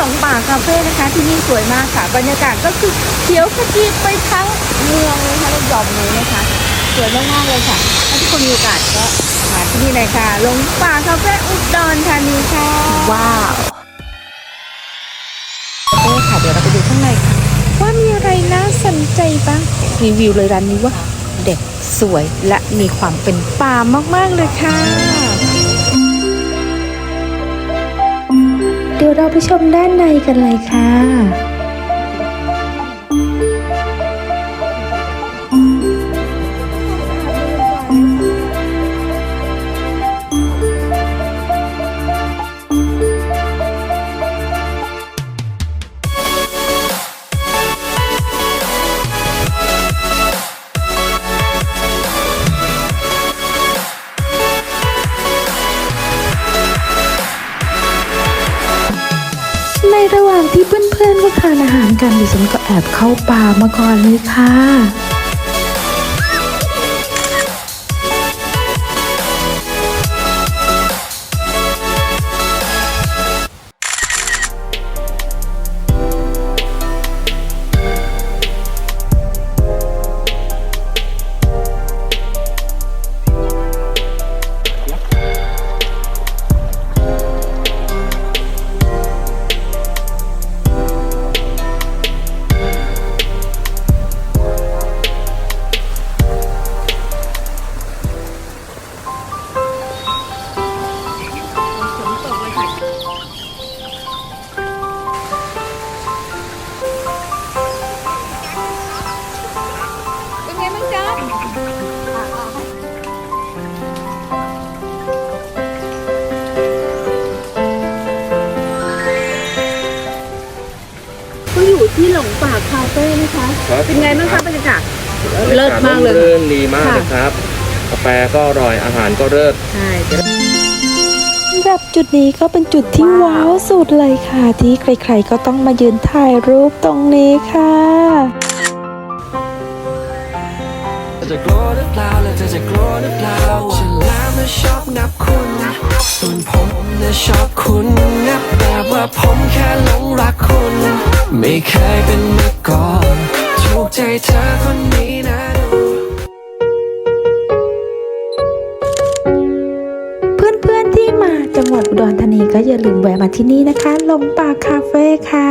หลงป่าคาเฟ่นะคะ ที่นี่สวยมากค่ะ บรรยากาศก็คือเขียวขจีไปทั้งเมืองเลยนะคะระยองเลยนะคะ สวยมากๆเลยค่ะถ้าทุกคนมีโอกาสก็มาที่นี่เลยค่ะหลงป่าคาเฟ่อุดรธานีค่ะ ว้าวเอ้ค่ะ เดี๋ยวเราไปดูข้างในค่ะ ว่ามีอะไรน่าสนใจบ้างรีวิวเลยร้านนี้ว่าเด็ดสวยและมีความเป็นป่ามากๆเลยค่ะ เดี๋ยวเราไปชมด้านในกันเลยค่ะใน ที่เพื่อนๆก็ทานอาหารกันดิฉันก็แอบเข้าป่ามาก่อนเลยค่ะ อยู่ที่หลงป่าคาเฟ่นะคะ ครับเป็นไงบ้างคะบรรยากาศ เลิศมากเลย รื่นดีมากค่ะเลยครับ กาแฟก็อร่อย อาหารก็เลิศ ใช่เดี๋ยวสำหรับจุดนี้ก็เป็นจุดที่ว้าวสุดเลยค่ะ ที่ใครๆก็ต้องมายืนถ่ายรูปตรงนี้ค่ะจะกลัวหรือเปล่าแล้วเธอจะกลัวหรือเปล่าฉันแล้วนะชอบนับคุณส่วนผมนะชอบคุณนับแบบว่าผมแค่หลงรักคุณ ไม่เคยเป็นมาก่อนถูกใจเธอคนนี้นะดูเพื่อนๆที่มาจังหวัดอุดรธานีก็อย่าลืมแวะมาที่นี่นะคะ ลมป่าคาเฟ่ค่ะ